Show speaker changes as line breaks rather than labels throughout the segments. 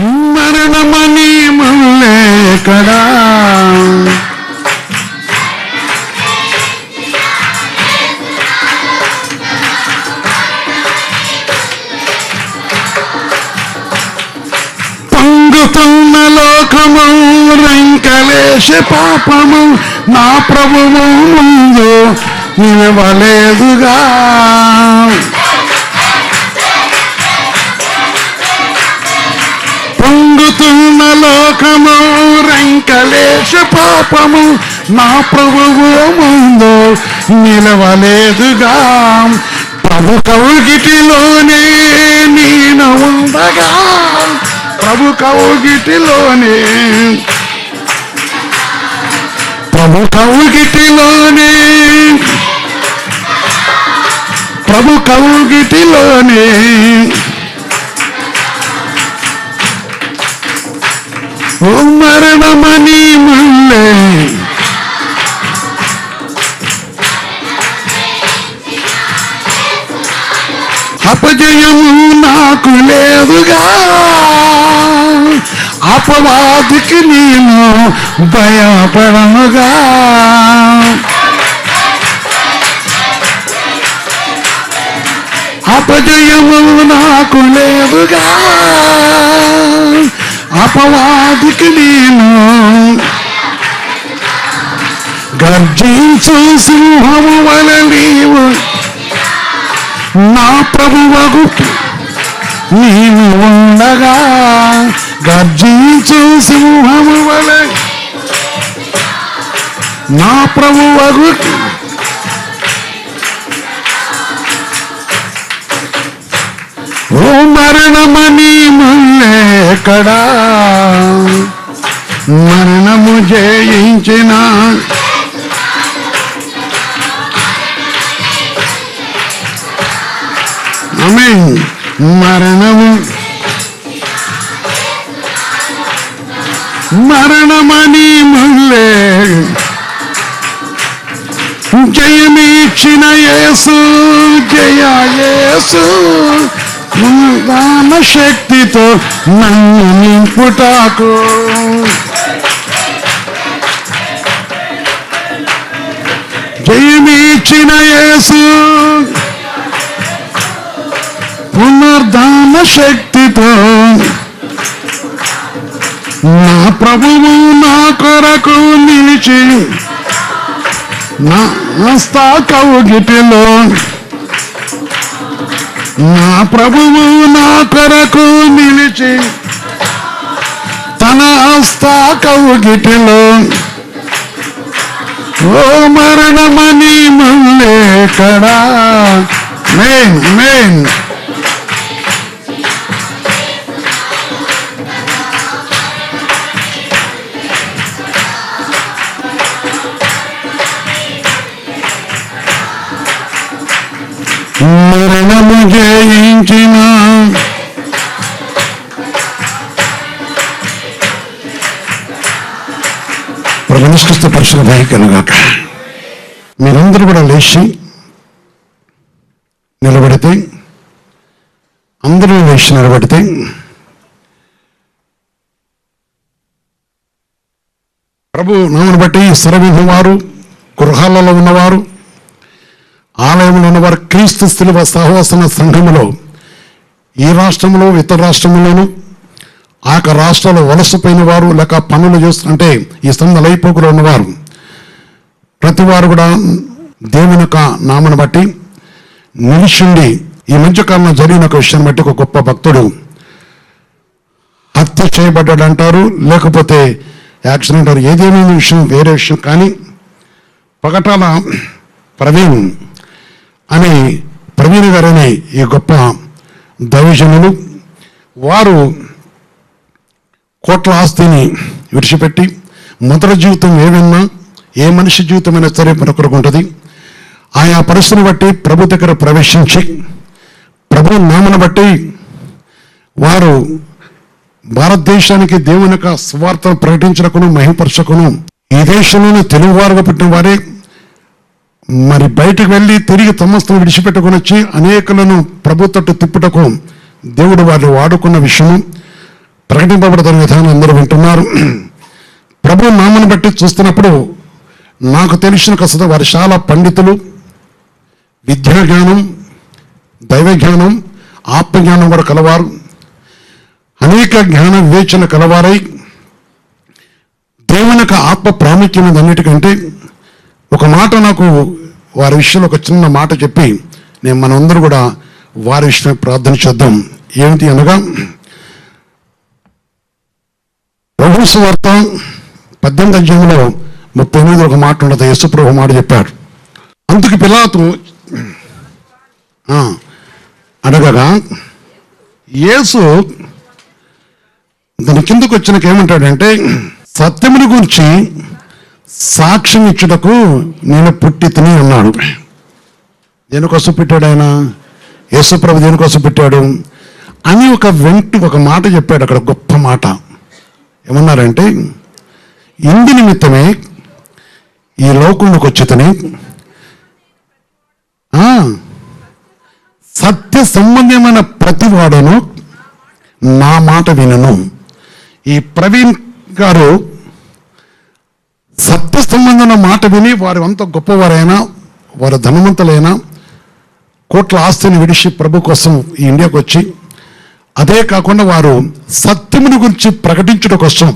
మరణమని ముల్లేకడా పొంగుతున్న లోకము రంకలేశ పాపము నా ప్రభువు ముందు నిలవలేదుగా. రంకలేశ పాపము నా ప్రభువు ముందు నిలవలేదుగా. ప్రభు కౌగిటిలోనే నేను ఉండగా. ప్రభు కౌగిటిలోనే. ప్రభు కౌగిటిలోనే. ప్రభు కౌగిటిలోనే. ఓ మరణమని అపవాదికి నేను భయపడనుగా. అపజయము నాకు లేదుగా. అపవాదికి నేను గర్జించు సింహము వల నీవు నా ప్రభువగు. నీవు ఉండగా. గర్జించు సింహము వల. నా ప్రభువగు ఓ మరణమని ముల్లేకడా మరణము జయించిన ఆమె మరణము మరణమని ముల్లే జయమీచిన యేసు జయ యేసు. దాన శక్తితో నన్ను నింపుటాకు. జయమీచిన యేసు. పునర్ధాన శక్తితో నా ప్రభువు నా కొరకు నిలిచి నా హస్త కౌగిటిలో నా ప్రభువు నా కొరకు నిలిచి తన హస్త కౌగిటిలో ఓ మరణమని మల్లేకడా మెయిన్ మెయిన్. మరణము జయించిన ప్రజనిష్ఠిత పరిశుభ కనుగాక మీరందరూ కూడా లేచి నిలబడితే అందరూ లేచి నిలబడితే ప్రభు నామను బట్టి స్థిరమైన వారు గృహాలలో ఉన్నవారు ఆలయంలో ఉన్నవారు క్రీస్తు స్థిలువ సహవాసన సంఘములో ఈ రాష్ట్రంలో ఇతర రాష్ట్రంలోను ఆ యొక్క రాష్ట్రాలు వలసపోయిన వారు లేక పనులు చేస్తుంటే ఈ సంఘ లైపోకులు ఉన్నవారు ప్రతి వారు కూడా దేవుని యొక్క నామను బట్టి నిలిచిండి ఈ మధ్య కాలంలో జరిగిన ఒక విషయాన్ని బట్టి ఒక గొప్ప భక్తుడు హత్య చేయబడ్డాడు అంటారు. లేకపోతే యాక్సిడెంట్ ఏదేమైనా విషయం వేరే విషయం కానీ పగటాల ప్రవీణ్ అనే ప్రవీణ్ గారు అనే ఈ గొప్ప దైవజనులు వారు కోట్ల ఆస్తిని విడిచిపెట్టి మొదటి జీవితం ఏమన్నా ఏ మనిషి జీవితమైనా సరే మరొకరికి ఉంటుంది ఆయా పరిస్థితిని బట్టి ప్రభు దగ్గర ప్రవేశించి ప్రభు నామను బట్టి వారు భారతదేశానికి దేవుని యొక్క స్వార్థ ప్రకటించకును మహిపరచకును ఈ దేశంలోని తెలుగువారుగా పుట్టిన వారే మరి బయటకు వెళ్ళి తిరిగి తమస్సును విడిచిపెట్టుకుని వచ్చి అనేకులను ప్రభు తట్టు తిప్పుటకు దేవుడు వారిని వాడుకున్న విషయము ప్రకటింపబడుతున్న విధానం అందరూ వింటున్నారు. ప్రభు నామను బట్టి చూస్తున్నప్పుడు నాకు తెలిసిన కసత వారి చాలా పండితులు విద్యాజ్ఞానం జ్ఞానం దైవ జ్ఞానం ఆత్మజ్ఞానం కూడా కలవారు. అనేక జ్ఞాన వివేచన కలవారై దేవుని యొక్క ఆత్మ ప్రాముఖ్యమైనది అన్నిటికంటే ఒక మాట నాకు వారి విషయంలో ఒక చిన్న మాట చెప్పి నేను మనందరూ కూడా వారి విషయమే ప్రార్థన చేద్దాం. ఏమిటి అనగా ప్రభు వార్త పద్దెనిమిది అధ్యాయంలో ముప్పై ఎనిమిది ఒక మాట ఉండదు. యశుప్రభు మాట చెప్పాడు. అందుకు పిలాతు అడగగా యేసు దాని కిందకు వచ్చినాక ఏమంటాడంటే సత్యముని గురించి సాక్ష్యం ఇచ్చుటకు నేను పుట్టి తిని అన్నాడు. దేనికోసం పెట్టాడు ఆయన? యేసుప్రభు దేనికోసం పెట్టాడు? అని ఒక వెంట ఒక మాట చెప్పాడు అక్కడ గొప్ప మాట. ఏమన్నారంటే ఇంది నిమిత్తమే ఈ లోకంలోకి వచ్చి సత్య సంబంధమైన ప్రతివాడును నా మాట వినను. ఈ ప్రవీణ్ గారు సత్య సంబంధమైన మాట విని వారు అంత గొప్పవారైనా వారు ధనవంతులైనా కోట్ల ఆస్తిని విడిచి ప్రభు కోసం ఈ ఇండియాకు వచ్చి అదే కాకుండా వారు సత్యమును గురించి ప్రకటించడం కోసం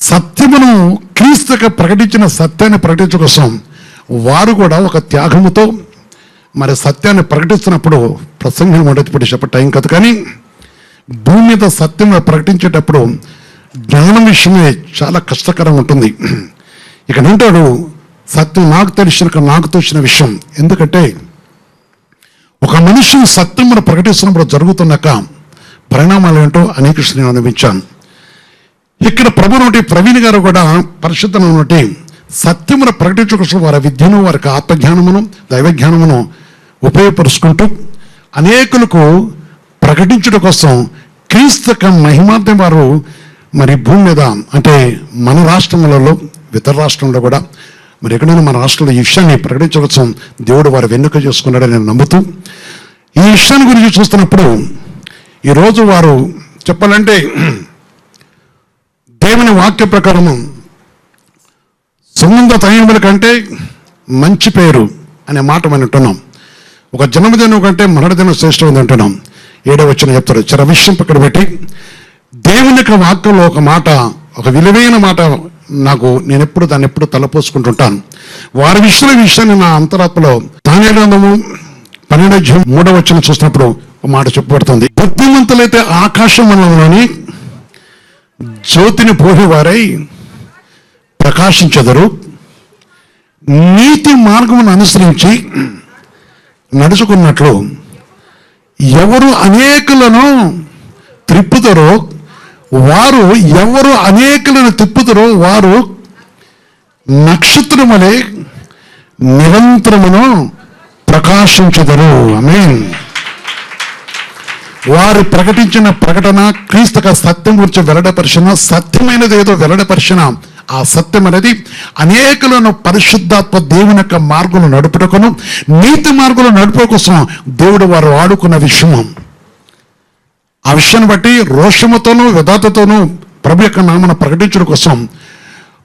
సత్యమును క్రీస్తుగా ప్రకటించిన సత్యాన్ని ప్రకటించడం కోసం వారు కూడా ఒక త్యాగముతో మరి సత్యాన్ని ప్రకటిస్తున్నప్పుడు ప్రసంగం ఉండేటప్పుడు చెప్పే టైం కాదు కానీ భూమి మీద సత్యం ప్రకటించేటప్పుడు జ్ఞానం విషయమే చాలా కష్టకరంగా ఉంటుంది. ఇక్కడ అంటాడు సత్యం నాకు తెలిసిన నాకు తెలిసిన విషయం. ఎందుకంటే ఒక మనిషి సత్యమును ప్రకటిస్తున్నప్పుడు జరుగుతున్నాక పరిణామాలు ఏంటో అనేక నేను అనుభవించాను. ఇక్కడ ప్రభు నుండి ప్రవీణ్ గారు కూడా పరిశుద్ధం నుండి సత్యమును ప్రకటించడం వారి విద్యను వారికి ఆత్మజ్ఞానమును దైవజ్ఞానమును ఉపయోగపరుచుకుంటూ అనేకులకు ప్రకటించడం కోసం క్రీస్తక మహిమార్థం వారు మరి భూమి మీద అంటే మన రాష్ట్రములలో ఇతర రాష్ట్రంలో కూడా మరి ఎక్కడైనా మన రాష్ట్రంలో ఈ విషయాన్ని ప్రకటించవచ్చు దేవుడు వారు వెన్నుక చేసుకున్నాడని నేను నమ్ముతూ ఈ విషయాన్ని గురించి చూస్తున్నప్పుడు ఈరోజు వారు చెప్పాలంటే దేవుని వాక్య ప్రకారము సుమంద తయముల కంటే మంచి పేరు అనే మాట మనం అంటున్నాం ఒక జన్మదినం కంటే మరణదినం శ్రేష్టమైంది అంటున్నాం. ఏడో వచ్చిన చెప్తారు. చిర విషయం పక్కన పెట్టి దేవుని యొక్క వాక్యంలో ఒక మాట ఒక విలువైన మాట నాకు నేను ఎప్పుడు దాన్ని ఎప్పుడు తలపోసుకుంటుంటాను. వారి విషయంలో విషయాన్ని నా అంతరాత్మలో తానేగ్రంథము పన్నెండు అధ్యాయం మూడవ వచ్చిన చూసినప్పుడు ఒక మాట చెప్పబడుతుంది. బుద్ధిమంతులైతే ఆకాశం మండలంలోని జ్యోతిని పోయేవారై ప్రకాశించెదరు. నీతి మార్గమును అనుసరించి నడుచుకున్నట్లు ఎవరు అనేకులను త్రిప్పుతారో వారు ఎవరు అనేకులను తిప్పుతారో వారు నక్షత్రములే నిరంతరమును ప్రకాశించుదరు. మీన్ వారు ప్రకటించిన ప్రకటన క్రీస్తుక సత్యం గురించి వెల్లడపరిచిన సత్యమైనది ఏదో వెల్లడపరిచిన ఆ సత్యం అనేది అనేకులను పరిశుద్ధాత్మ దేవుని యొక్క మార్గంలో నడుపుటకును నీతి మార్గంలో నడుపు కోసం దేవుడు వారు ఆడుకున్న విషయం. ఆ విషయాన్ని బట్టి రోషముతోనూ విధాతతోనూ ప్రభు యొక్క నామను ప్రకటించడం కోసం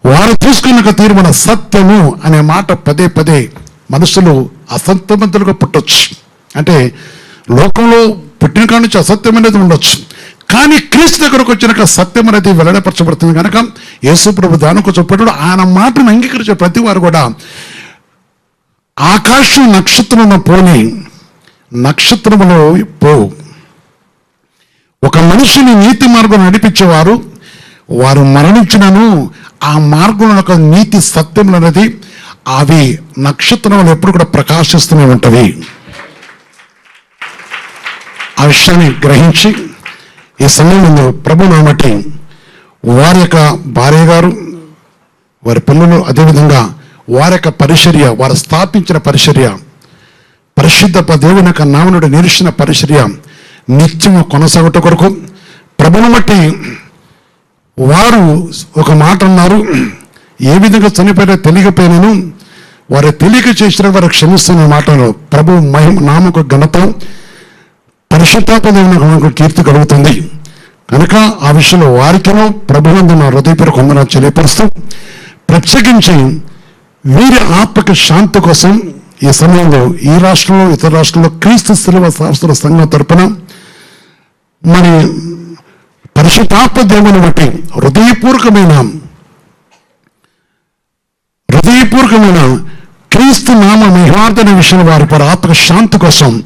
వారు తీసుకున్న ఒక తీర్మాన సత్యము అనే మాట పదే పదే మనసులు అసత్యవంతులుగా పుట్టొచ్చు. అంటే లోకంలో పుట్టిన కాడి నుంచి అసత్యం అనేది ఉండొచ్చు. కానీ క్రీస్తు దగ్గరకు వచ్చినాక సత్యం అనేది వెల్లడపరచబడుతుంది కనుక యేసు ప్రభు దానికి చెప్పేటప్పుడు ఆయన మాటను అంగీకరించే ప్రతి వారు కూడా ఆకాశం నక్షత్రమును పోని నక్షత్రములో పో. ఒక మనిషిని నీతి మార్గం నడిపించేవారు వారు మరణించినను ఆ మార్గంలో ఒక నీతి సత్యం అనేది అవి నక్షత్రములు ఎప్పుడు కూడా ప్రకాశిస్తూనే ఉంటవి ఆ విషయాన్ని గ్రహించి ఈ సమయంలో ప్రభు నామటి వారి యొక్క భార్య గారు వారి పిల్లలు అదేవిధంగా వారి యొక్క పరిచర్య వారు స్థాపించిన పరిచర్య పరిశుద్ధ దేవుని యొక్క నామనుడు నిలిచిన పరిచర్య నిత్యము కొనసాగుట కొరకు ప్రభుని బట్టి వారు ఒక మాట అన్నారు. ఏ విధంగా చనిపోయినా తెలియకపోయినాను వారు తెలియక చేసిన వారు క్షమిస్తున్న మాటలు ప్రభు మహిమ నామకు ఘనత పరిశుద్ధాత్మ కీర్తి కలుగుతుంది. కనుక ఆ విషయంలో వారికినో ప్రభువందు నా హృదయపూర్వక వందనాలు తెలియపరుస్తూ ప్రత్యేకించి వీరి ఆత్మక శాంతి కోసం ఈ సమయంలో ఈ రాష్ట్రంలో ఇతర రాష్ట్రంలో క్రీస్తు శిలువ శాస్త్ర సంఘం తరపున మరి పరిశుద్ధాత్మ దేవుని బట్టి హృదయపూర్వకమైన హృదయపూర్వకమైన క్రీస్తు నామ మహిమార్థన విషయం వారి పర ఆత్మక శాంతి కోసం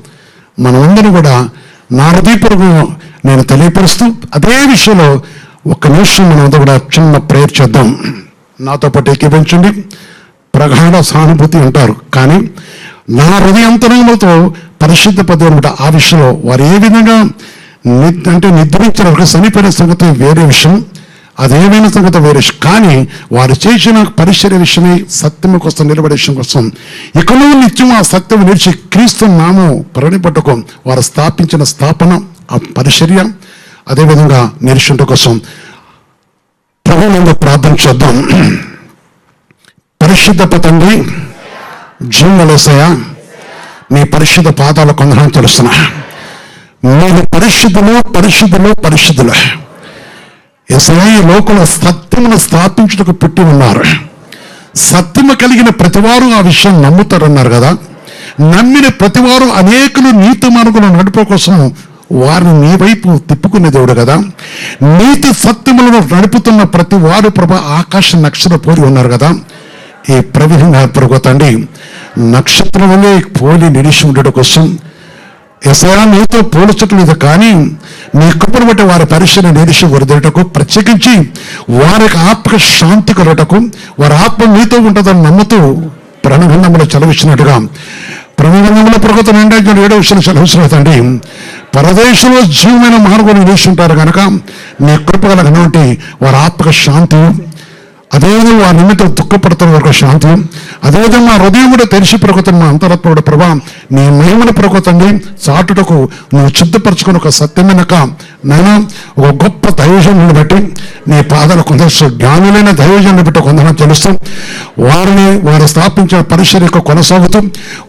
మనమందరం కూడా నా హృదయపూర్వకం నేను తెలియపరుస్తూ అదే విషయంలో ఒక్క నిమిషం మనం కూడా చిన్న ప్రేయర్ చేద్దాం. నాతో పాటు ఎక్కిపించండి ప్రగాఢ సానుభూతి అంటారు. కానీ నా హృదయంతరంగంతో పరిశుద్ధ పదవి ఆ విషయంలో వారు ఏ విధంగా అంటే నిద్రించిన ఒక చనిపోయిన సంగతి వేరే విషయం అదేమైనా సంగతి వేరే విషయం. కానీ వారు చేసిన పరిచర్య విషయమై సత్యం కోసం నిలబడే విషయం కోసం. ఇకను నిత్యం ఆ సత్యం నిలిచి క్రీస్తు నామం ప్రణిపట్టుకం వారు స్థాపించిన స్థాపన ఆ పరిచర్య అదేవిధంగా నిరీక్షణ కోసం. ప్రభునందు ప్రార్థన చేద్దాం. పరిశుద్ధ తండ్రి జీవనలేసయ మీ పరిశుద్ధ పాదాల కొందరం తెలుస్తున్నా మీరు పరిశుద్ధులు పరిశుద్ధులు పరిశుద్ధులు. ఎసయ లోకల సత్యమును స్థాపించుటకు పుట్టి ఉన్నారు. సత్యము కలిగిన ప్రతివారు ఆ విషయం నమ్ముతారన్నారు కదా. నమ్మిన ప్రతివారు అనేకులు నీతి మార్గంలో నడుపు కోసం వారిని నీ వైపు తిప్పుకునే దేవుడు కదా. నీతి సత్యములను నడుపుతున్న ప్రతి వారు ప్రభ ఆకాశ నక్షత్ర పోలి ఉన్నారు కదా. ఈ ప్రవీణ తండ్రి నక్షత్రం వల్లే పోలి నిలిచి ఉండడం కోసం ఎసయా నీతో పోల్చట్లేదు కానీ నీ కృపను బట్టి వారి పరిశీలన నిలిచి వరదటకు ప్రత్యేకించి వారికి ఆత్మక శాంతి కలటకు వారి ఆత్మ నీతో ఉంటుందని నమ్ముతూ ప్రణగంధములు చలవిచ్చినట్టుగా ప్రణగంధముల ప్రగతి నిండా ఏడో విషయం చలవిస్తున్నదండి పరదేశంలో జీవమైన మార్గం నిలిచి ఉంటారు కనుక నీ కృప కలిగినటువంటి వారి ఆత్మక శాంతి అదేవిధంగా వారి నిమిత్తం దుఃఖపడుతున్న వరకు శాంతి. అదేవిధంగా మా హృదయం కూడా తెరిచి ప్రకృతం మా అంతరాత్మడు ప్రభా నీ మహిమను ప్రకృతండి. చాటుటకు నువ్వు చిత్తపరచుకుని ఒక సత్యమైనక నేను ఒక గొప్ప దైవజనుని బట్టి నీ పాదాలు కొందరు జ్ఞానులైన దైవజనుని బట్టి కొందరు తెలుస్తూ వారిని వారు స్థాపించిన పరిశీలి యొక్క కొనసాగుతూ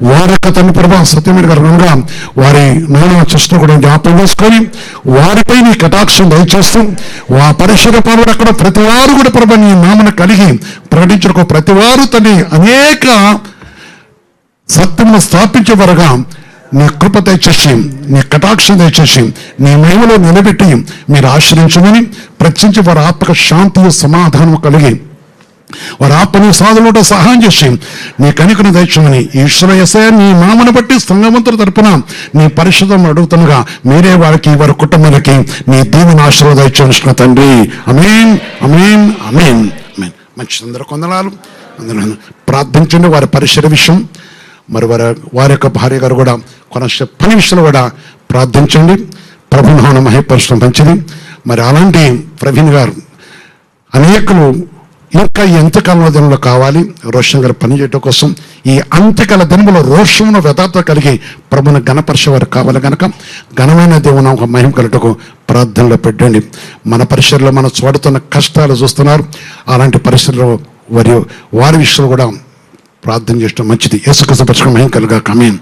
వారి యొక్క తన ప్రభా సత్యమైన కారణంగా వారి నేను చేసిన కూడా జ్ఞాపకం చేసుకొని వారిపై నీ కటాక్షం దయచేస్తూ ఆ పరిసర పాలు అక్కడ ప్రతి వారు కూడా ప్రభా నీ నామను కలిగి ప్రకటించిన ప్రతి వారు తని అనేక సత్యమును స్థాపించే వరగా నీ కృప దయచేసి నీ కటాక్షం దయచేసి నీ మేమలో నిలబెట్టి మీరు ఆశ్రయించమని ప్రత్యించి వారి ఆత్మక శాంతి సమాధానం కలిగి వారి ఆత్మని సాధనలో సహాయం చేసి నీ కనికను దయచమని ఈశ్వర ఎసయ నీ నామను బట్టి సంగమంతుల తరపున నీ పరిశుద్ధం అడుగుతుండగా మీరే వారికి వారి కుటుంబానికి నీ దీవెన ఆశీర్వాదం ఇచ్చిన తండ్రి. అమేన్ అమేన్ అమేన్ అమేన్ మంచి అందరూ కొందనాలు. అందరూ ప్రార్థించండి వారి పరిసర విషయం. మరి వారి వారి యొక్క భార్య గారు కూడా కొనసే పని విషయంలో కూడా ప్రార్థించండి. ప్రభు నామ మంచిది. మరి అలాంటి ప్రవీణ్ గారు అనేకులు ఇంకా ఈ దినంలో కావాలి? రోషం గారు పనిచేయటం కోసం ఈ అంత్యకాల దినములో రోషమును వ్యథాత కలిగి ప్రభుని గణపరిచేవారు కావాలి కనుక ఘనమైన దేవుని ఒక మహిమ కలుటకు ప్రార్థనలో పెట్టండి. మన పరిసరలో మనం చూడుతున్న కష్టాలు చూస్తున్నారు. అలాంటి పరిస్థితుల్లో వారి వారి విషయంలో కూడా ప్రార్థన చేయడం మంచిది. యేసుకృష్ణ పరిశ్రమ మహిమ కలుగా కమేన్